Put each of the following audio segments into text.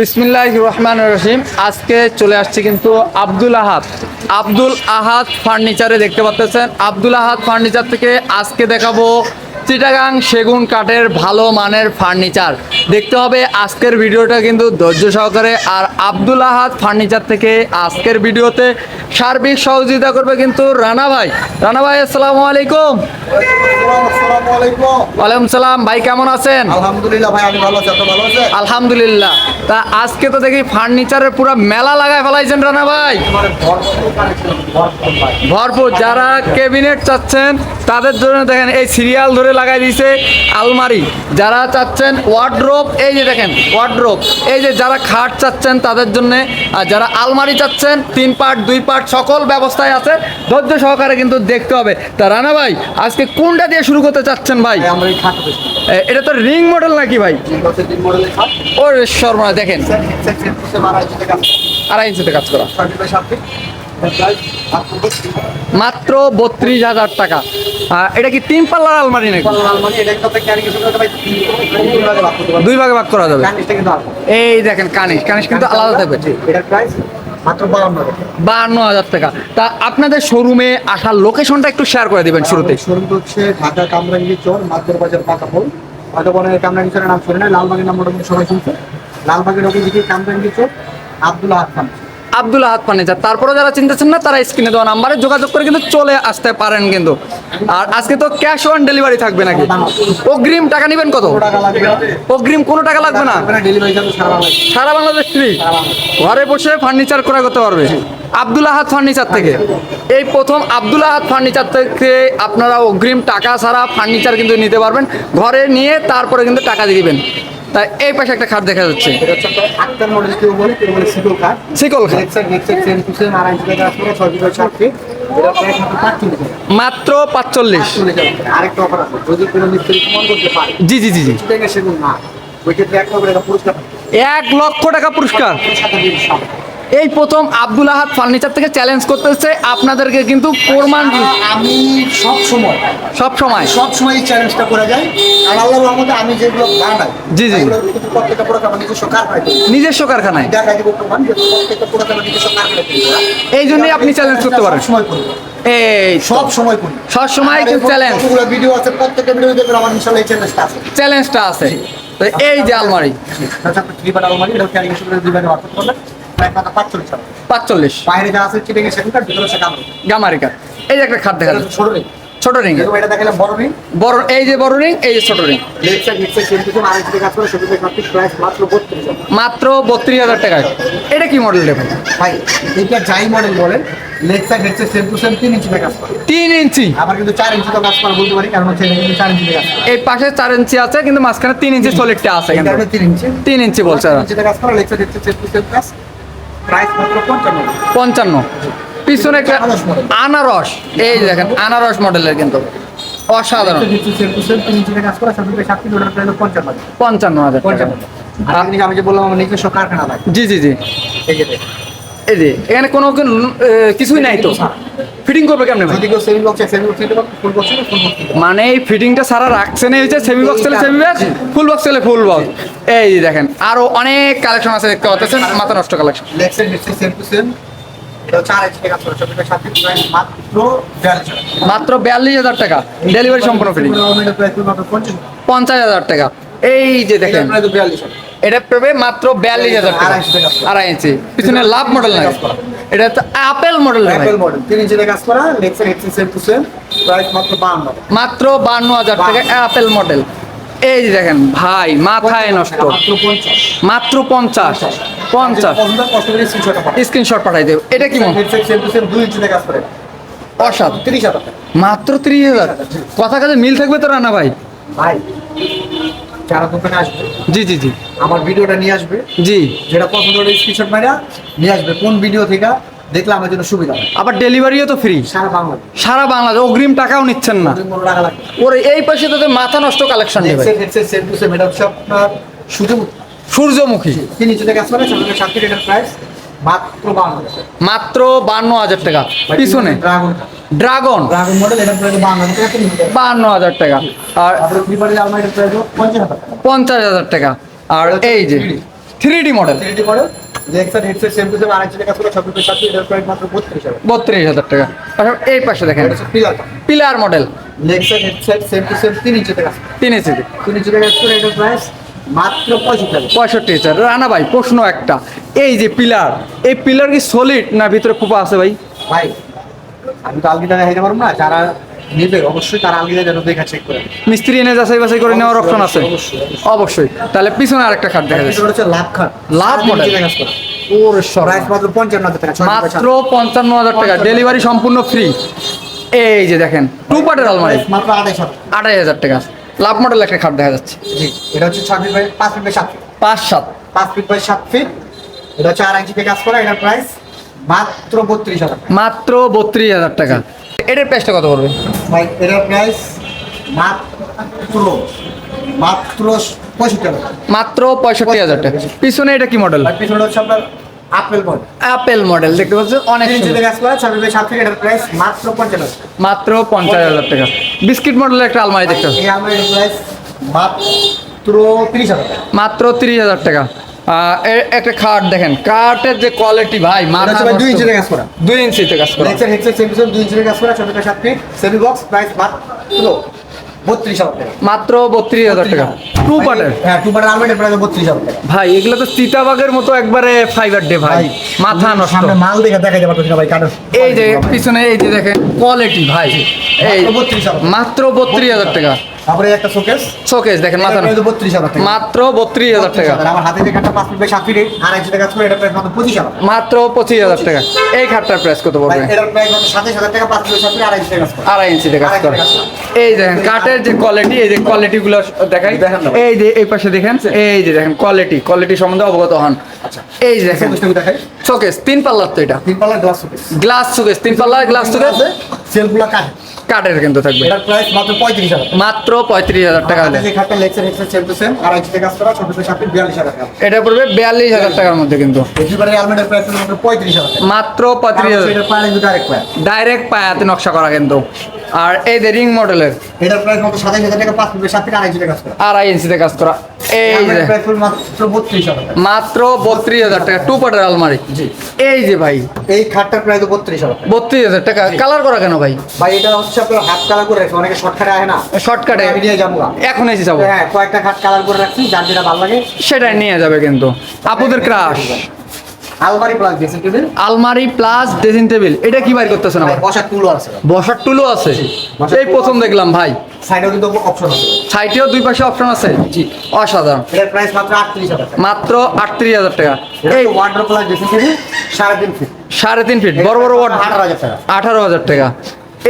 বিসমিল্লাহ রহমান রহিম। আজকে চলে আসছে কিন্তু আব্দুল আহাদ। আব্দুল আহাদ ফার্নিচারে দেখতে পাচ্ছেন। আব্দুল আহাদ ফার্নিচার থেকে আজকে দেখাবো চিটাগাং সেগুন কাঠের ভালো মানের ফার্নিচার। দেখতে হবে আজকের ভিডিওটা কিন্তু ধৈর্য সহকারে। আর আব্দুল আহাদ ফার্নিচার থেকে আজকের ভিডিওতে সার্বিক সহযোগিতা করবে কিন্তু রানা ভাই। রানা ভাই আসসালামু আলাইকুম। ওয়ালাইকুম সালাম। ভাই কেমন আছেন? আলহামদুলিল্লাহ ভাই আমি ভালো আছি। ভালো আছেন? আলহামদুলিল্লাহ। তা আজকে তো দেখি ফার্নিচারের পুরো মেলা লাগায় ফেলাইছেন রানা ভাই। ভরপুর ভাই। ভরপুর। যারা কেবিনেট চাচ্ছেন তাদের জন্য দেখেন এই সিরিয়াল ধরে লাগাই দিয়েছে আলমারি যারা চাচ্ছেন ওয়ার্ড্রোপ এই যে দেখেন ওয়ার্ড্রোপ এই যে যারা খাট চাচ্ছেন তাদের জন্য আর যারা আলমারি চাচ্ছেন তিন পার্ট দুই পার্ট সকল ব্যবস্থায় আছে ধৈর্য সহকারে কিন্তু দেখতে হবে তা রানা ভাই আজকে কোনটা দিয়ে শুরু করতে চাচ্ছেন ভাই এটা তো রিং মডেল নাকি ভাই ও শর্মা দেখেন আড়াই ইঞ্চিতে কাজ করা মাত্র বত্রিশ হাজার টাকা। এটা কি তিন পাল্লার আলমারি নাকি? দুই ভাগে ভাগ করা যাবে। এই দেখেন কানিশ কানিশ কিন্তু আলাদা থাকবে। বাহান্ন হাজার টাকা। তা আপনাদের শোরুমে আসার লোকেশনটা একটু শেয়ার করে দিবেন শুরুতে। শোরুম হচ্ছে ঢাকা কামরাঙ্গি চর মাদ্দর বাজার পাকাপোল হয়তো কামরাঙ্গি চরের নাম শুনে না লালবাগের নাম মোটামুটি সবাই শুনছে। লালবাগের দিকে কামরাঙ্গি চর আব্দুল আহাদ খান আব্দুল আহাদ ফার্নিচার তারপরে যারা চিনতেছেন না, তারা স্ক্রিনে দেওয়া নাম্বারে যোগাযোগ করে কিন্তু চলে আসতে পারেন কিন্তু। আর আজকে তো ক্যাশ অন ডেলিভারি থাকবে নাকি? অগ্রিম টাকা নেবেন কত? অগ্রিম কোনো টাকা লাগবে না? সারা বাংলাদেশ ফ্রি ঘরে বসে ফার্নিচার করা করতে পারবে। আব্দুল আহাদ ফার্নিচার থেকে। এই প্রথম আব্দুল আহাদ ফার্নিচার থেকে আপনারা অগ্রিম টাকা ছাড়া ফার্নিচার কিন্তু নিতে পারবেন। ঘরে নিয়ে তারপরে কিন্তু টাকা দিয়ে দিবেন। তাই এই পাশে একটা খাট দেখা যাচ্ছে। শিকল খাট। মাত্র পাঁচচল্লিশ। জি জি জি জি। এক পুরস্কার। এক লক্ষ টাকা পুরস্কার। এই প্রথম আব্দুল আহাদ ফার্নিচার থেকে চ্যালেঞ্জ করতেছে। আপনাদেরকে কিন্তু প্রমাণ আ- আমি সব সময় সব সময়। সব সময় এই চ্যালেঞ্জটা করে যাই। আর আল্লাহর রহমতে আমি যেগুলো বানাই জি, জি। প্রত্যেকটা পুরো আমার নিজস্ব কারখানায়। নিজস্ব কারখানায়। দেখা দিব প্রমাণ যে প্রত্যেকটা পুরো আমার নিজস্ব কারখানায় এই জন্যই আপনি চ্যালেঞ্জ করতে পারেন। সময় করি। এই সব সময় করি। সব সময় কিন্তু চ্যালেঞ্জ ভিডিও আছে প্রত্যেকটা ভিডিও দেখবেন আমার ইনশাআল্লাহ এই চ্যালেঞ্জটা আছে। চ্যালেঞ্জটা আছে। তো এই যে আলমারি। আচ্ছা আপনি থ্রি বার আলমারি এটা পাঁচচল্লিশ বাইরে যা আছে চিটে সেখানকার ভিতরে হচ্ছে কামড় গামারিকা। এই যে একটা খাট দেখা যাচ্ছে ছোট রিং ছোট রিং এটা দেখালাম বড় রিং বড় এই যে বড় রিং এই যে ছোট রিং মাত্র বত্রিশ টাকা হাজার টাকায় এটা কি মডেল ভাই ভাই এটা যাই মডেল বলেন leg side head same to same তিন ইঞ্চি কাজ করে। তিন ইঞ্চি। আবার কিন্তু চার ইঞ্চি তো কাজ করে বলতে পারি কারণ হচ্ছে কিন্তু চার ইঞ্চি কাজ এই পাশে চার ইঞ্চি আছে কিন্তু মাঝখানে তিন ইঞ্চি সলিডটা আছে কিন্তু। তিন ইঞ্চি। তিন ইঞ্চি বলছে। তিন ইঞ্চিতে কাজ করে leg side same to same কাজ। পঞ্চান্ন। পিছনে একটা আনারস এই দেখেন আনারস মডেলের কিন্তু। অসাধারণ। পঞ্চান্ন। হাজার আমি যে বললাম আমার নিজস্ব কারখানা জি জি জি। এই যে এখানে কোনো কিছুই নাই তো। ফিটিং করবে কেমনে ভাই? মানে এই ফিটিংটা সারা রাখছে না হচ্ছে সেমি বক্স চলে সেমি বক্স ফুল বক্স চলে ফুল বক্স এই যে দেখেন আরও অনেক কালেকশন আছে দেখতে পাচ্ছেন মাথা নষ্ট কালেকশন মাত্র বিয়াল্লিশ বিয়াল্লিশ হাজার টাকা। ডেলিভারি সম্পূর্ণ ফিটিং পঞ্চাশ হাজার টাকা। এই যে দেখেন। এটা পাবে মাত্র বিয়াল্লিশ হাজার টাকা। আড়াই ইঞ্চি। পিছনে লাভ মডেল না এটা তো আপেল মডেল অ্যাপেল মডেল তিন ইঞ্চি কাজ করা head side same to same price মাত্র বাহান্ন। মাত্র বান্ন হাজার টাকা আপেল মডেল এই যে দেখেন ভাই মাথায় নষ্ট। মাত্র পঞ্চাশ। পঞ্চাশ। স্ক্রিনশট পাঠাই দেব। এটা কি অসাধ। মাত্র ত্রিশ হাজার। কথা কাজে মিল থাকবে তো রানা ভাই? ভাই যারা দোকানে আসবে জি জি জি। আমার ভিডিওটা নিয়ে আসবে। জি। যেটা পছন্দ হলে স্ক্রিনশট মারা নিয়ে আসবে কোন ভিডিও থেকে দেখলে আমার জন্য সুবিধা হয় আবার ডেলিভারিও তো ফ্রি সারা বাংলাদেশ। সারা বাংলাদেশ অগ্রিম টাকাও নিচ্ছেন না। ওরে এই পাশে তো মাথা নষ্ট কালেকশন নেবে সেম টু সেম এটা হচ্ছে আপনার সূর্যমুখী। সূর্যমুখী। তিন কাজ করে সামনে সাত প্রাইস মাত্র বান্ন হাজার মাত্র বান্ন হাজার টাকা। পিছনে। Dragon dragon. ড্রাগন মডেল এটার প্রাইস বান্ন হাজার টাকা আর ফ্লিপারের আলমারিটার প্রাইস? পঞ্চাশ হাজার টাকা। আর এই যে three D model three D model বত্রিশ হাজার। টাকা। পাশাপাশি এই পাশে দেখেন। পিলার মডেল তিন ইঞ্চি মাত্র পঁয়ষট্টি হাজার। রানা ভাই প্রশ্ন একটা। এই যে পিলার এই পিলার কি সলিড না ভিতরে খোপা আছে ভাই? ভাই আমি তো আলগিটা দেখাইতে পারব না যারা নেবে অবশ্যই তারা আলগিটা যেন দেখা চেক করে মিস্ত্রি এনে যাচাই বাছাই করে নেওয়ার অপশন আছে? অবশ্যই, তাহলে পিছনে আরেকটা খাট দেখা যাচ্ছে। হচ্ছে লাভ খাট। লাভ model। ওর প্রাইস মাত্র পঞ্চান্ন হাজার টাকা মাত্র পঞ্চান্ন হাজার টাকা। ডেলিভারি সম্পূর্ণ ফ্রি এই যে দেখেন টু পার্টের আলমারি মাত্র হাজার। আড়াই হাজার টাকা। লাভ মডেল একটা খাট দেখা যাচ্ছে। জি এটা হচ্ছে ছয় ফিট বাই পাঁচ ফিট বাই সাত ফিট পাঁচ সাত। পাঁচ ফিট বাই সাত ফিট এটা হচ্ছে আড়াই ইঞ্চিতে কাজ করা এটার প্রাইস মাত্র বত্রিশ হাজার টাকা। মাত্র বত্রিশ হাজার টাকা। এটার প্রাইসটা কত পড়বে? ভাই এটার প্রাইস মাত্র মাত্র পঁয়ষট্টি হাজার টাকা। মাত্র পঁয়ষট্টি হাজার টাকা। পিছনে এটা কি মডেল পিছনে হচ্ছে আপনার আপেল বল অ্যাপেল মডেল দেখতে পাচ্ছেন? অনেক সুন্দর। প্রাইস মাত্র পঞ্চান্ন হাজার। টাকা। মাত্র পঞ্চাশ হাজার টাকা। বিস্কিট মডেলের একটা আলমারি দেখতে পাচ্ছেন। এই আলমারির প্রাইস মাত্র তিরিশ হাজার টাকা। মাত্র তিরিশ হাজার টাকা। আহ, এ- একটা খাট দেখেন। কাঠের যে কোয়ালিটি ভাই মাথা দুই। ইঞ্চিতে কাজ করা। দুই ইঞ্চিতে কাজ করা। সেম দুই ইঞ্চিতে কাজ করা ছয় ফিট সাত ফিট সেমি বক্স প্রাইস মাত্র বত্রিশ হাজার টাকা। মাত্র বত্রিশ হাজার টাকা। টু পার্টের হ্যাঁ টু পার্টের বত্রিশ হাজার টাকা। ভাই এগুলো তো চিতাবাগের মতো একবারে ফাইবার ডে ভাই। মাথা নষ্ট। সামনে মাল দেখে দেখা যাবে না ভাই কারণ এই যে পিছনে এই যে দেখেন কোয়ালিটি ভাই। এই মাত্র বত্রিশ হাজার টাকা। তারপরে একটা শোকেস শোকেস দেখেন মাথা নষ্ট। বত্রিশ হাজার টাকা। মাত্র বত্রিশ হাজার টাকা। আমার হাতে যে একটা পাঁচ ফিট বাই সাত ফিট আড়াই ইঞ্চিতে কাজ এটা প্রাইস পঁচিশ হাজার মাত্র পঁচিশ হাজার টাকা। এই খাটটার প্রাইস কত পড়বে? এটার প্রাইস সাতাশ হাজার টাকা পাঁচ ফিট সাত ফিট আড়াই ইঞ্চিতে আড়াই ইঞ্চিতে কাজ করে আড়াই ইঞ্চিতে কাজ এই দেখেন কাঠের যে কোয়ালিটি এই যে কোয়ালিটি গুলো দেখাই। এই যে এই পাশে দেখেন এই যে দেখেন কোয়ালিটি কোয়ালিটি সম্বন্ধে অবগত হন। আচ্ছা। এই যে দেখেন শোকেস তিন পাল্লার তো এটা। তিন পাল্লা গ্লাস শোকেস গ্লাস শোকেস তিন পাল্লার গ্লাস শোকেস সেলগুলো কাঠ কাঠের কিন্তু থাকবে। এটার প্রাইস মাত্র পঁয়ত্রিশ হাজার মাত্র পঁয়ত্রিশ হাজার টাকা। হলে খাটটা সেম টু সেম কাজ করা ছোট থেকে বিয়াল্লিশ হাজার টাকা। এটা পড়বে বিয়াল্লিশ হাজার টাকার মধ্যে কিন্তু। একেবারে আলমারির প্রাইস মাত্র পঁয়ত্রিশ হাজার মাত্র পঁয়ত্রিশ হাজার। এটার প্রাইস দুটো আরেক ডাইরেক্ট পায়াতে নকশা করা কিন্তু। আর এই যে রিং মডেলের এটার প্রাইস মাত্র সাতাশ হাজার টাকা পাঁচ সাত ফিট আড়াই ইঞ্চিতে কাজ করা আড়াই ইঞ্চিতে কাজ করা। এই যে মাত্র বত্রিশ হাজার টাকা। মাত্র বত্রিশ হাজার টাকা টু পার্টের আলমারি। এই যে ভাই। এই খাটটার প্রাইস বত্রিশ হাজার বত্রিশ হাজার টাকা। কালার করা কেন ভাই? ভাই এটা হচ্ছে আপনার হাফ কালার করে রাখছে অনেকে শর্টকাটে আসে না। শর্টকাটে আমি নিয়ে যাব। এখন এসে যাব। হ্যাঁ কয়েকটা খাট কালার করে রাখছি যার যেটা ভালো লাগে। সেটাই নিয়ে যাবে কিন্তু। আপুদের ক্রাশ আলমারি প্লাস ড্রেসিং টেবিল আলমারি প্লাস ড্রেসিং টেবিল এটা কি বাইর করতেছেন আবার? বসার টুলও আছে বসার টুলও আছে। এই প্রথম দেখলাম ভাই। সাইডেও কিন্তু অপশন আছে সাইটেও দুই পাশে অপশন আছে? জি। অসাধারণ। এটার প্রাইস মাত্র টাকা। মাত্র আটত্রিশ হাজার টাকা। এই এই প্লাস ড্রেসিং টেবিল সাড়ে তিন ফিট বড় বড় ওয়ার্ড আঠারো হাজার টাকা।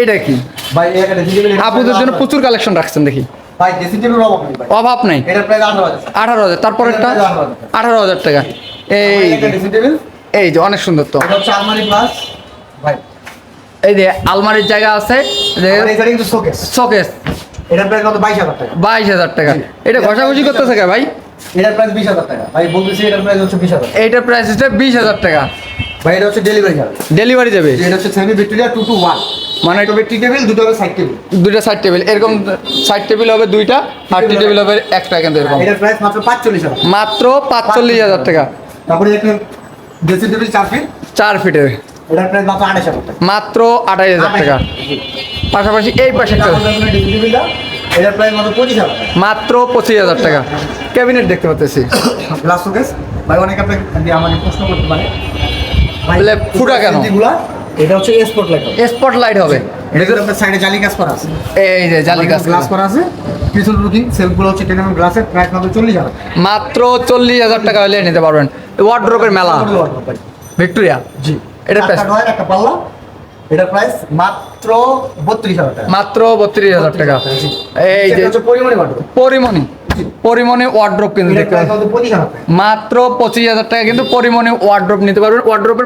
এটা কি? ভাই এই একটা ড্রেসিং টেবিল আপুদের জন্য প্রচুর কালেকশন রাখছেন দেখি। ভাই ড্রেসিং টেবিল অভাব নাই অভাব নেই। এটার প্রাইস আঠারো হাজার হাজার। আঠারো হাজার টাকা। এই এই যে অনেক সুন্দর তো। হচ্ছে আলমারি প্লাস ভাই। এই যে আলমারির জায়গা আছে। শোকেস শোকেস এটার প্রাইস কত? বাইশ হাজার টাকা। বাইশ হাজার টাকা। এটা ঘষাঘষি করতেছে কে ভাই? এটার প্রাইস বিশ হাজার টাকা। ভাই বলতেছি এটার প্রাইস হচ্ছে বিশ হাজার এইটার প্রাইস হচ্ছে বিশ হাজার টাকা। ভাই এটা হচ্ছে ডেলিভারি ডেলিভারি যাবে। এটা হচ্ছে semi Victoria two two one মানে টি টেবিল দুটো হবে সাইড টেবিল সাইড টেবিল এরকম সাইড টেবিল হবে দুইটা আর টি টেবিল হবে একটা কিন্তু এরকম। এটার প্রাইস মাত্র পাঁচচল্লিশ হাজার মাত্র পাঁচচল্লিশ হাজার টাকা। তারপরে একটা ড্রেসিং টেবিল চার ফিট চার ফিটের এটার প্রাইস মাত্র আঠাশ হাজার টাকা। মাত্র আঠাশ হাজার টাকা। পাশাপাশি এই পাশে একটা ড্রেসিং টেবিলটা এটার প্রাইস মাত্র পঁচিশ হাজার টাকা। মাত্র পঁচিশ হাজার টাকা। ক্যাবিনেট দেখতে পাচ্ছি গ্লাস শোকেস ভাই অনেক আপনি আমাকে প্রশ্ন করতে পারে। ফুটা কেন? এটা হচ্ছে স্পট লাইট স্পট লাইট হবে। এটা সাইডে জালি কাজ করা আছে। এই যে জালি কাজ গ্লাস করা। আছে। পিছন লুকিং সেলফগুলো হচ্ছে টেন গ্লাসের প্রাইস মাত্র চল্লিশ হাজার। মাত্র চল্লিশ হাজার টাকা হলে নিতে পারবেন। ওয়ার্ড্রোপের মেলা। ভিক্টোরিয়া জি। এটা প্রাইস একটা পাল্লা। এটার প্রাইস মাত্র বত্রিশ হাজার টাকা। মাত্র বত্রিশ হাজার টাকা। এই যে পরিমাণে পরিমণি। পরিমণি ওয়ার্ড্রোপ কিন্তু দেখতে মাত্র পঁচিশ হাজার টাকা। মাত্র পঁচিশ হাজার টাকা কিন্তু পরিমণি ওয়ার্ড্রোপ নিতে পারবেন। ওয়ার্ড্রোপের